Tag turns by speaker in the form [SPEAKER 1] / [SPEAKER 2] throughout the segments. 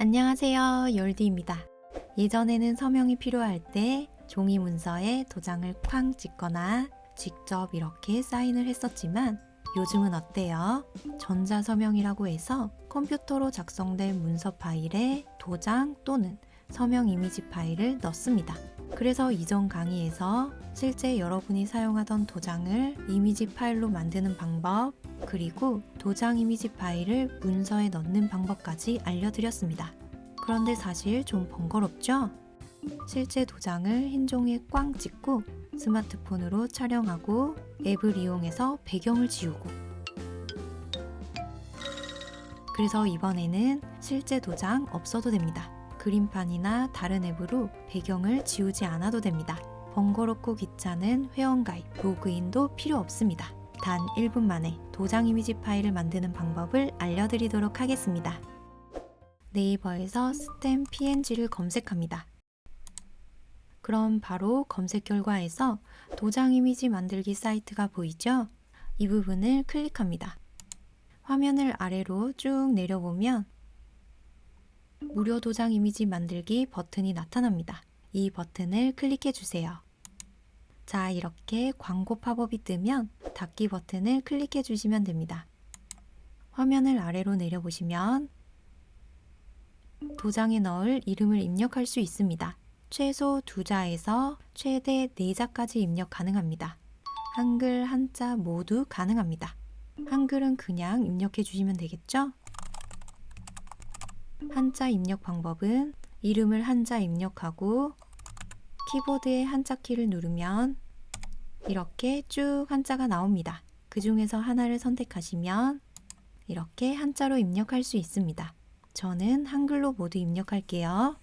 [SPEAKER 1] 안녕하세요. 열디입니다. 예전에는 서명이 필요할 때 종이 문서에 도장을 쾅 찍거나 직접 이렇게 사인을 했었지만 요즘은 어때요? 전자 서명이라고 해서 컴퓨터로 작성된 문서 파일에 도장 또는 서명 이미지 파일을 넣습니다. 그래서 이전 강의에서 실제 여러분이 사용하던 도장을 이미지 파일로 만드는 방법, 그리고 도장 이미지 파일을 문서에 넣는 방법까지 알려드렸습니다. 그런데 사실 좀 번거롭죠? 실제 도장을 흰 종이에 꽝 찍고 스마트폰으로 촬영하고 앱을 이용해서 배경을 지우고 그래서 이번에는 실제 도장 없어도 됩니다. 그림판이나 다른 앱으로 배경을 지우지 않아도 됩니다. 번거롭고 귀찮은 회원가입, 로그인도 필요 없습니다. 단 1분 만에 도장 이미지 파일을 만드는 방법을 알려드리도록 하겠습니다. 네이버에서 스템 PNG를 검색합니다. 그럼 바로 검색 결과에서 도장 이미지 만들기 사이트가 보이죠? 이 부분을 클릭합니다. 화면을 아래로 쭉 내려보면 무료 도장 이미지 만들기 버튼이 나타납니다. 이 버튼을 클릭해 주세요. 자, 이렇게 광고 팝업이 뜨면 닫기 버튼을 클릭해 주시면 됩니다. 화면을 아래로 내려보시면 도장에 넣을 이름을 입력할 수 있습니다. 최소 두 자에서 최대 네 자까지 입력 가능합니다. 한글, 한자 모두 가능합니다. 한글은 그냥 입력해 주시면 되겠죠? 한자 입력 방법은 이름을 한자 입력하고 키보드의 한자 키를 누르면 이렇게 쭉 한자가 나옵니다. 그 중에서 하나를 선택하시면 이렇게 한자로 입력할 수 있습니다. 저는 한글로 모두 입력할게요.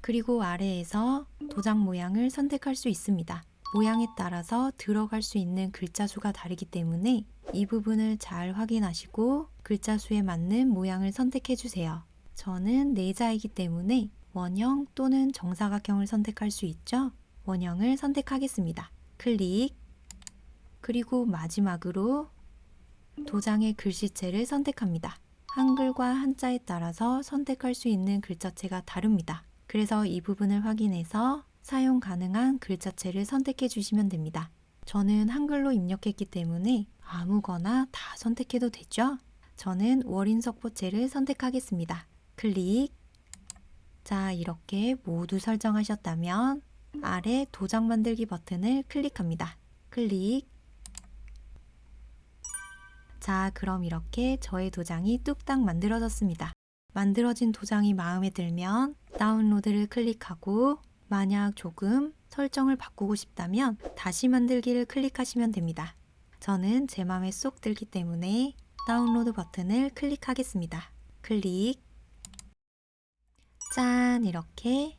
[SPEAKER 1] 그리고 아래에서 도장 모양을 선택할 수 있습니다. 모양에 따라서 들어갈 수 있는 글자 수가 다르기 때문에 이 부분을 잘 확인하시고 글자 수에 맞는 모양을 선택해 주세요. 저는 네자이기 때문에 원형 또는 정사각형을 선택할 수 있죠. 원형을 선택하겠습니다. 클릭. 그리고 마지막으로 도장의 글씨체를 선택합니다. 한글과 한자에 따라서 선택할 수 있는 글자체가 다릅니다. 그래서 이 부분을 확인해서 사용 가능한 글자체를 선택해 주시면 됩니다. 저는 한글로 입력했기 때문에 아무거나 다 선택해도 되죠? 저는 월인석보체를 선택하겠습니다. 클릭. 자, 이렇게 모두 설정하셨다면 아래 도장 만들기 버튼을 클릭합니다. 클릭. 자, 그럼 이렇게 저의 도장이 뚝딱 만들어졌습니다. 만들어진 도장이 마음에 들면 다운로드를 클릭하고 만약 조금 설정을 바꾸고 싶다면 다시 만들기를 클릭하시면 됩니다. 저는 제 마음에 쏙 들기 때문에 다운로드 버튼을 클릭하겠습니다. 클릭. 짠! 이렇게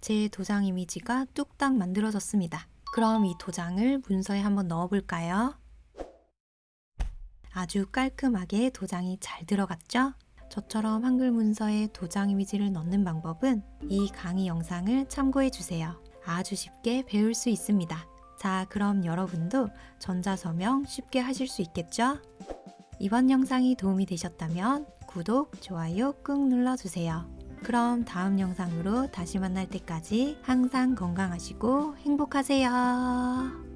[SPEAKER 1] 제 도장 이미지가 뚝딱 만들어졌습니다. 그럼 이 도장을 문서에 한번 넣어볼까요? 아주 깔끔하게 도장이 잘 들어갔죠? 저처럼 한글 문서에 도장 이미지를 넣는 방법은 이 강의 영상을 참고해 주세요. 아주 쉽게 배울 수 있습니다. 자, 그럼 여러분도 전자서명 쉽게 하실 수 있겠죠? 이번 영상이 도움이 되셨다면 구독, 좋아요 꾹 눌러주세요. 그럼 다음 영상으로 다시 만날 때까지 항상 건강하시고 행복하세요.